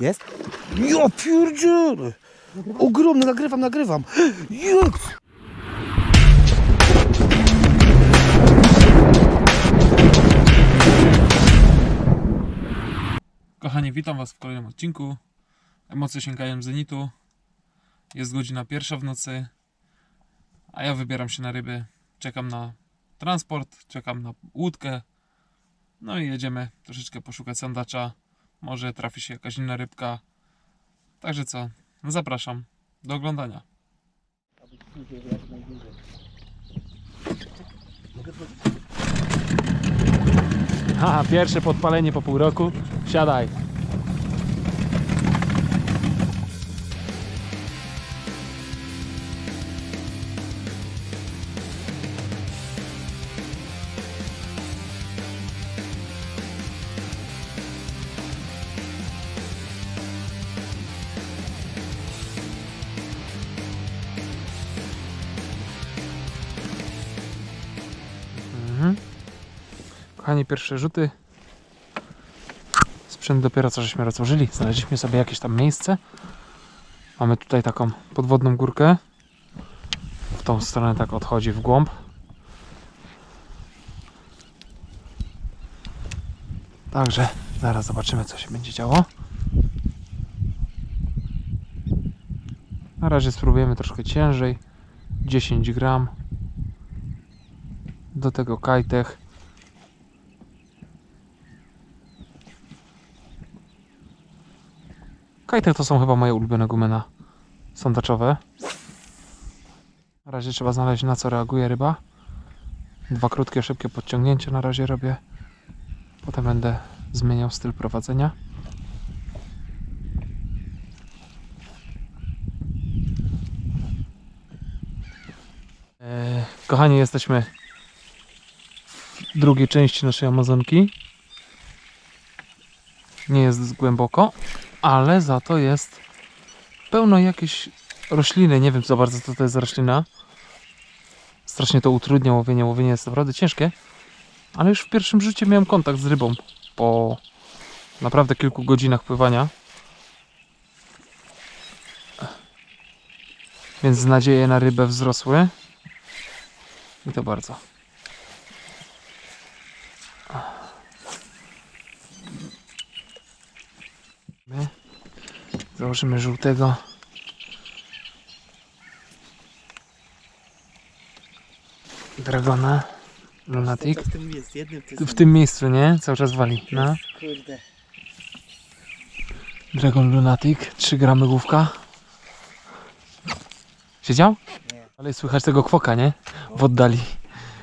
Jest? Ja pierdzielę! Ogromny, nagrywam, nagrywam. Jest! Kochani, witam Was w kolejnym odcinku. Emocje sięgają zenitu. Jest godzina pierwsza w nocy, a ja wybieram się na ryby. Czekam na transport, czekam na łódkę. No i jedziemy troszeczkę poszukać sandacza. Może trafi się jakaś inna rybka. Także co, zapraszam do oglądania. Aha, pierwsze podpalenie po pół roku. Siadaj. Kochani, pierwsze rzuty. Sprzęt dopiero co żeśmy rozłożyli. Znaleźliśmy sobie jakieś tam miejsce. Mamy tutaj taką podwodną górkę. W tą stronę tak odchodzi w głąb. Także zaraz zobaczymy co się będzie działo. Na razie spróbujemy troszkę ciężej. 10 gram. Do tego kajtech. Kajtech to są chyba moje ulubione gumy na sandaczowe. Na razie trzeba znaleźć na co reaguje ryba. Dwa krótkie, szybkie podciągnięcia na razie robię. Potem będę zmieniał styl prowadzenia. E, kochani, jesteśmy w drugiej części naszej Amazonki. Nie jest głęboko, ale za to jest pełno jakiejś rośliny. Nie wiem za bardzo co to jest roślina. Strasznie to utrudnia łowienie. Łowienie jest naprawdę ciężkie. Ale już w pierwszym rzucie miałem kontakt z rybą po naprawdę kilku godzinach pływania. Więc nadzieje na rybę wzrosły. I to bardzo. Założymy żółtego. Dragona. Lunatic. W tym jest jednym, to W tym miejscu, nie? Cały czas wali. No. Kurde. Dragon Lunatic. 3 gramy główka. Siedział? Nie. Ale słychać tego kwoka, nie? W oddali.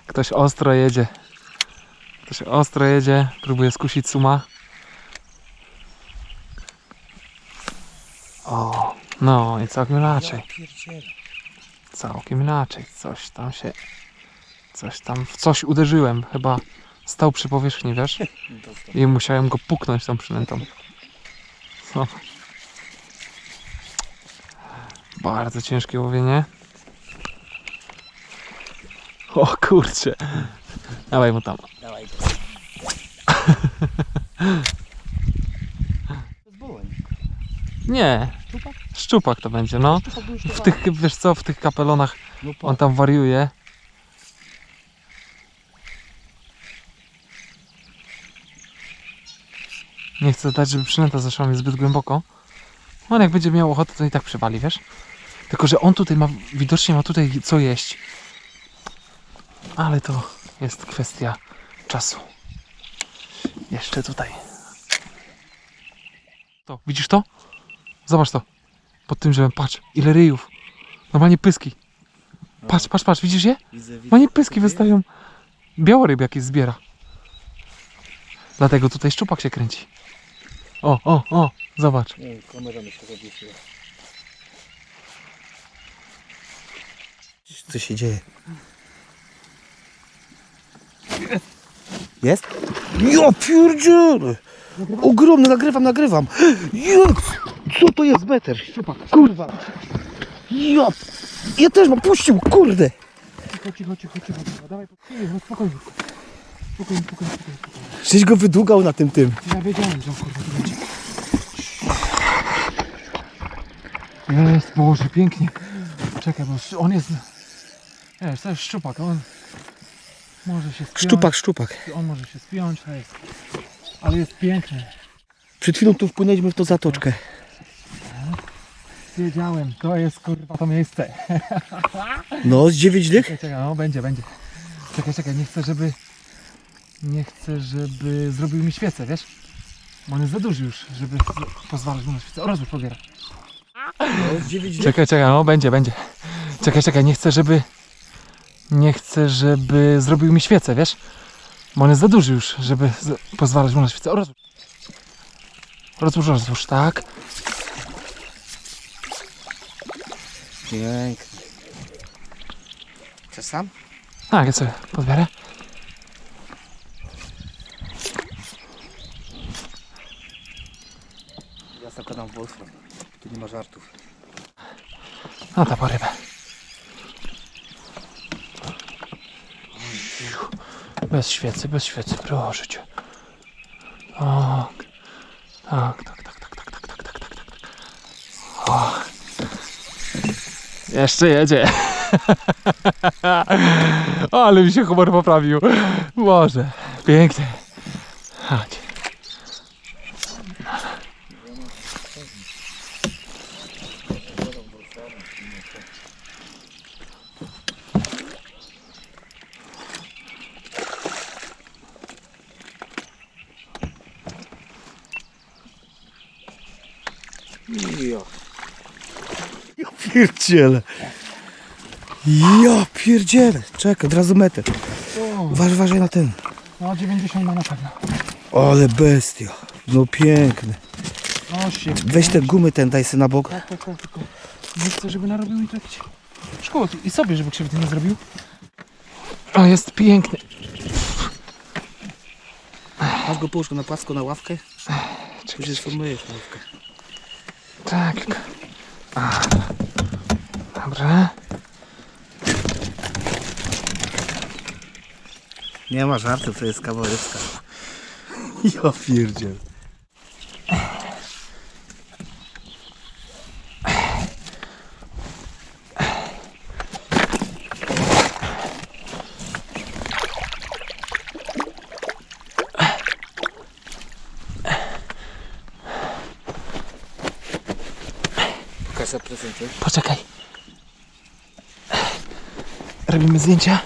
Ktoś ostro jedzie. Ktoś ostro jedzie. Próbuje skusić suma. O, no i całkiem inaczej. Całkiem inaczej. Coś tam się. Coś tam. W coś uderzyłem. Chyba stał przy powierzchni, wiesz? I musiałem go puknąć tą przynętą. No. Bardzo ciężkie łowienie. O kurczę. Dawaj mu tam. Dawaj. Nie. Szczupak? To będzie, no. W tych, wiesz co, w tych kapelonach No on tam wariuje. Nie chcę dać, żeby przynęta zaszła mi zbyt głęboko. On jak będzie miał ochotę, to i tak przywali, wiesz? Tylko, że on tutaj ma, widocznie ma tutaj co jeść. Ale to jest kwestia czasu. Jeszcze tutaj. To, widzisz to? Zobacz to. Pod tym drzewem, patrz, ile ryjów. Normalnie pyski. Patrz, patrz, patrz, widzisz je? Normalnie pyski wystają. Białoryb jakiś zbiera. Dlatego tutaj szczupak się kręci. O, o, o, zobacz. Nie wiem, kamera mi się zawiesiła. Co się dzieje? Jest? Ja pierdzielę! Ogromny, nagrywam, nagrywam. Jest! Co to jest meter? Kurwa. Ja, ja też mam, puścił, kurde. Cicho, cicho, cicho, cicho, cicho. Dawaj, spokojnie, spokojnie. Spokojnie, spokojnie, spokojnie. Żeś go wydługał na tym tym. Ja wiedziałem, że on kurwa tu będzie. Jest, Boże, pięknie. Czekaj, bo on jest... Wiesz, to jest szczupak, on może się spiąć. Szczupak, szczupak. On może się spiąć, to jest... ale jest piękny. Przed chwilą tu wpłynęliśmy w tą zatoczkę. Wiedziałem, to jest kurwa to miejsce. No, z dziewięć dych? Czekaj, czekaj, no będzie, będzie. Czekaj, czekaj, nie chcę, żeby... Nie chcę, żeby zrobił mi świecę, wiesz? Bo on jest za duży już, żeby pozwalać mu na świecę. O, rozłóż, pobiera. No, z dziewięć dych. Czekaj, czekaj, no będzie, będzie. Czekaj, czekaj, nie chcę, żeby... Nie chcę, żeby zrobił mi świecę, wiesz? Bo on jest za duży już, żeby pozwalać mu na świecę. O, rozłóż. Rozłóż, rozłóż, tak. Piękny. Chcesz sam? Tak, ja sobie podbiorę. Ja zakładam Wolfram. Tu nie ma żartów. No to po rybę. Bez świecy, bez świecy, proszę cię. Tak, tak, tak, tak, tak, tak, tak, tak, tak, tak, tak. O. Jeszcze jedzie. Ale mi się humor poprawił. Boże, pięknie. Chodź. Ja. Ja pierdzielę. Ja pierdzielę. Czekaj, od razu metę. Uważ, uważaj na ten. No 90 ma na pewno. Ale bestia. No piękny. No się. Weź te gumy ten, daj sobie na bok. Tak, tak, tak, tylko nie chcę, żeby narobił mi to jakieś szkoły i sobie, żeby krzywdy nie zrobił. O, jest piękny. Masz go połóż go na płasko na ławkę. Później sformujesz na ławkę. Tak. Dobra. Nie ma żartu, to jest kaworyska. Ja pierdziel. Pokaż. Poczekaj. Robimy zdjęcia.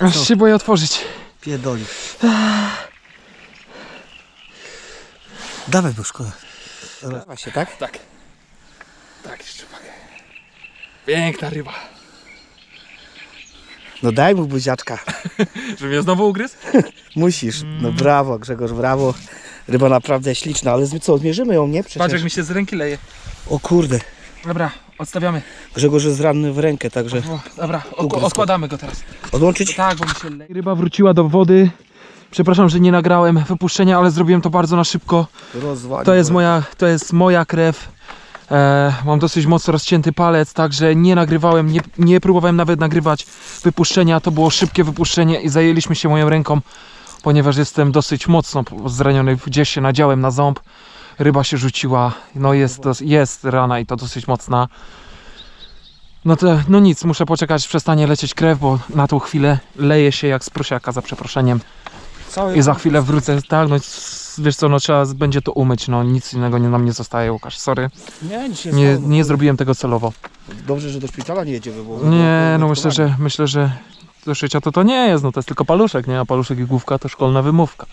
Aż się boję otworzyć. Pierdoli. Dawaj, bo szkoda. Dawaj się, tak? Tak. Tak, szczupak. Piękna ryba. No daj mu buziaczka. Żeby mnie znowu ugryzł? Musisz. No brawo, Grzegorz, brawo. Ryba naprawdę śliczna, ale z- co, zmierzymy ją, nie? Patrz Przecież. jak mi się z ręki leje. O kurde. Dobra, odstawiamy. Grzegorz jest ranny w rękę, także O, dobra, odkładamy go teraz. odłączyć? Tak, bo mi się leje. Ryba wróciła do wody. Przepraszam, że nie nagrałem wypuszczenia, ale zrobiłem to bardzo na szybko. Rozwalił. To jest moja, to jest moja krew. E, mam dosyć mocno rozcięty palec, także nie nagrywałem, nie, nie próbowałem nawet nagrywać wypuszczenia. To było szybkie wypuszczenie i zajęliśmy się moją ręką, ponieważ jestem dosyć mocno zraniony. Gdzieś się nadziałem na ząb. Ryba się rzuciła, no jest, jest rana i to dosyć mocna. No to, no nic, muszę poczekać, przestanie lecieć krew, bo na tą chwilę leje się jak z prosiaka za przeproszeniem. Cały I za chwilę wrócę, tak, no wiesz co, no trzeba będzie to umyć, no nic innego nie, nam nie zostaje, Łukasz, sorry. Nie, nic się Nie, stało. nie zrobiłem tego celowo. Dobrze, że do szpitala nie jedziemy, bo... Nie, no myślę, że myślę, że do szycia to to nie jest, no to jest tylko paluszek, nie? A paluszek i główka to szkolna wymówka.